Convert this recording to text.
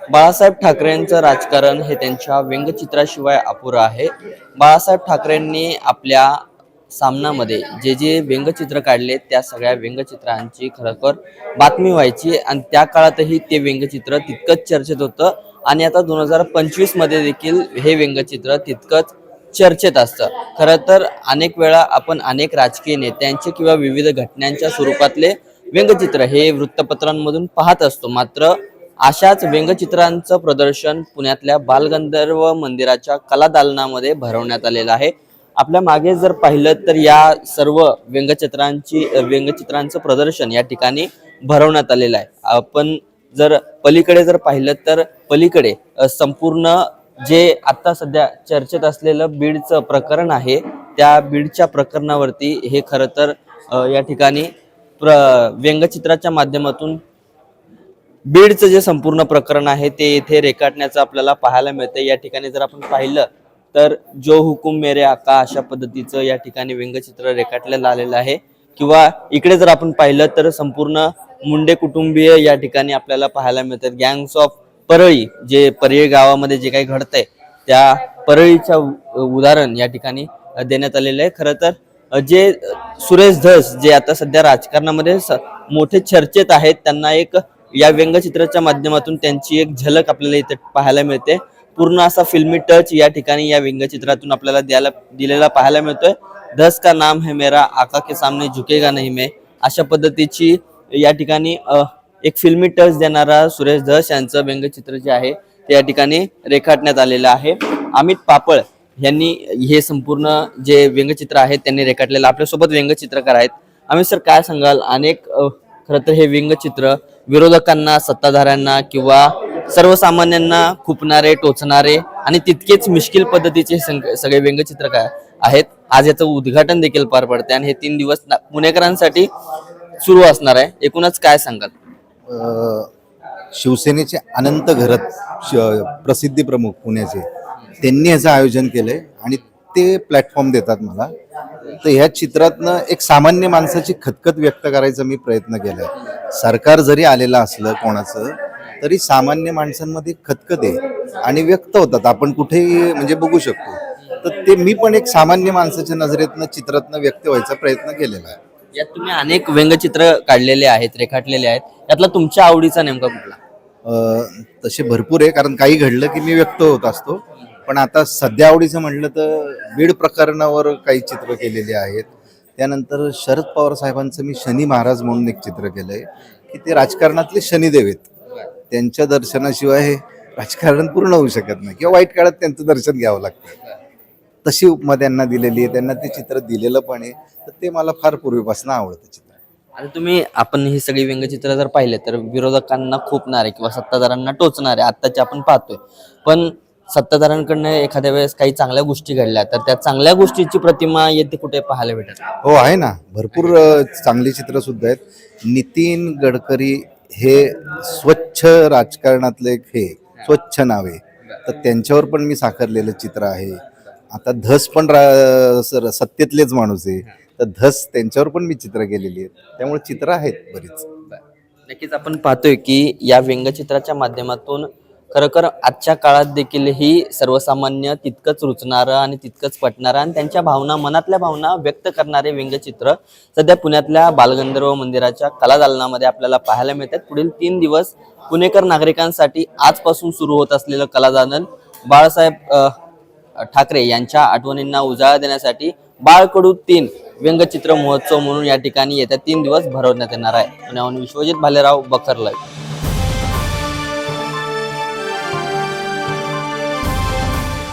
बाळासाहेब ठाकरेंचं राजकारण हे त्यांच्या व्यंगचित्राशिवाय अपुरं आहे. बाळासाहेब ठाकरेंनी आपल्या सामनामध्ये जे जे व्यंगचित्र काढले त्या सगळ्या व्यंगचित्रांची खरोखर बातमी व्हायची आणि त्या काळातही ते व्यंगचित्र तितकंच चर्चेत होतं. आणि आता दोन हजार पंचवीसमध्ये देखील हे व्यंगचित्र तितकंच चर्चेत असतं. खरं तर अनेक वेळा आपण अनेक राजकीय नेत्यांचे किंवा विविध घटनांच्या स्वरूपातले व्यंगचित्र हे वृत्तपत्रांमधून पाहत असतो. मात्र अशाच व्यंगचित्रांचं प्रदर्शन पुण्यातल्या बालगंधर्व मंदिराच्या कला दालनामध्ये भरवण्यात आलेलं आहे. आपल्या मागे जर पाहिलं तर या सर्व व्यंगचित्रांची व्यंगचित्रांचं प्रदर्शन या ठिकाणी भरवण्यात आलेलं आहे. आपण जर पलीकडे जर पाहिलं तर पलीकडे संपूर्ण जे आता सध्या चर्चेत असलेलं बीडचं प्रकरण आहे त्या बीडच्या प्रकरणावरती हे खरं तर या ठिकाणी प्र व्यंगचित्राच्या माध्यमातून बीडचं जे संपूर्ण प्रकरण आहे ते इथे रेखाटण्याचं आपल्याला पाहायला मिळतं या ठिकाणी जर आपण पाहिलं तर जो हुकुम मेरे आका अशा पद्धतीचं या ठिकाणी व्यंगचित्र रेखाटलेलं आलेलं आहे. किंवा इकडे जर आपण पाहिलं तर संपूर्ण मुंडे कुटुंबीय या ठिकाणी आपल्याला पाहायला मिळतात. गँग्स ऑफ परळी जे परळी गावामध्ये जे काही घडतंय त्या परळीच्या उदाहरण या ठिकाणी देण्यात आलेलं आहे. खरं तर जे सुरेश धस जे आता सध्या राजकारणामध्ये स- मोठे चर्चेत आहेत त्यांना एक या व्यंगचित्राच्या माध्यमातून त्यांची एक झलक आपल्याला इथे पाहायला मिळते. पूर्ण असा फिल्मी टच या ठिकाणी या व्यंगचित्रातून आपल्याला द्यायला दिलेला पाहायला मिळतोय. धस का नाम है मेरा आका के सामने झुकेगा नाही मे. अशा पद्धतीची या ठिकाणी एक फिल्मी टच देणारा सुरेश धस यांचं व्यंगचित्र जे आहे ते या ठिकाणी रेखाटण्यात आलेलं आहे. अमित पापळ यांनी हे संपूर्ण जे व्यंगचित्र आहेत त्यांनी रेखाटलेलं. आपल्यासोबत व्यंगचित्रकार आहेत. अमित सर काय सांगाल? अनेक खरं तर हे व्यंगचित्र विरोधकांना सत्ताधाऱ्यांना किंवा सर्वसामान्यांना खुपणारे टोचणारे आणि तितकेच मिश्किल पद्धतीचे संग- सगळे व्यंगचित्रकार आहेत. आज याचं उद्घाटन देखील पार पडते आणि हे तीन दिवस ना- पुणेकरांसाठी सुरू असणार आहे. एकूणच काय सांगाल? शिवसेनेचे अनंत घरत श- प्रसिद्धी प्रमुख पुण्याचे त्यांनी याचं आयोजन केलंय आणि ते प्लॅटफॉर्म देतात मला. तर ह्या चित्रातनं एक सामान्य माणसाची खतखत व्यक्त करायचा मी प्रयत्न केलाय. सरकार जरी आलेलं असलं कोणाचं तरी सामान्य माणसांमध्ये खतखत आहे आणि व्यक्त होतात. आपण कुठेही म्हणजे बघू शकतो. तर ते मी पण एक सामान्य माणसाच्या नजरेतनं चित्रातनं व्यक्त व्हायचा प्रयत्न केलेला आहे. यात तुम्ही अनेक व्यंगचित्र काढलेले आहेत रेखाटलेले आहेत. यातला तुमच्या आवडीचा नेमका कुठला? तसे भरपूर आहे कारण काही घडलं की मी व्यक्त होत असतो. पण आता सध्या आवडीचं म्हटलं तर बीड प्रकरणावर काही चित्र केलेली आहेत. त्यानंतर शरद पवार साहेबांचं मी शनी महाराज म्हणून एक चित्र केलं आहे की ते राजकारणातले शनिदेव आहेत. त्यांच्या दर्शनाशिवाय हे राजकारण पूर्ण होऊ शकत नाही. किंवा वाईट काळात त्यांचं दर्शन घ्यावं लागतं. तशी उपमा त्यांना दिलेली आहे त्यांना ते चित्र दिलेलं पण आहे. तर ते मला फार पूर्वीपासून आवडतं चित्र. आणि तुम्ही आपण ही सगळी व्यंगचित्र जर पाहिले तर विरोधकांना खोपणारे किंवा सत्ताधाऱ्यांना टोचणारे आत्ताचे आपण पाहतोय. पण सत्ताधाऱ्यांकडनं एखाद्या वेळेस काही चांगल्या गोष्टी घडल्या तर त्या चांगल्या गोष्टीची प्रतिमा येते कुठे पाहायला भेटत हो आहे ना. भरपूर चांगली चित्र सुद्धा आहेत. नितीन गडकरी हे स्वच्छ राजकारणातले एक हे स्वच्छ नावे. तर त्यांच्यावर पण मी साकारलेलं चित्र आहे. आता धस पण सत्तेतलेच माणूस आहे. तर धस त्यांच्यावर पण मी चित्र केलेली आहेत. त्यामुळे चित्र आहेत बरीच. नक्कीच आपण पाहतोय की या व्यंगचित्राच्या माध्यमातून खरोखर आजच्या काळात देखील ही सर्वसामान्य तितकंच रुचणारं आणि तितकंच पटणारं आणि त्यांच्या भावना मनातल्या भावना व्यक्त करणारे व्यंगचित्र सध्या पुण्यातल्या बालगंधर्व मंदिराच्या कलादालनामध्ये आपल्याला पाहायला मिळतात. पुढील तीन दिवस पुणेकर नागरिकांसाठी आजपासून सुरू होत असलेलं कलादालन बाळासाहेब ठाकरे यांच्या आठवणींना उजाळा देण्यासाठी बाळकडू तीन व्यंगचित्र महोत्सव म्हणून या ठिकाणी येत्या तीन दिवस भरवण्यात येणार आहे. पुण्याहून विश्वजित भालेराव बखर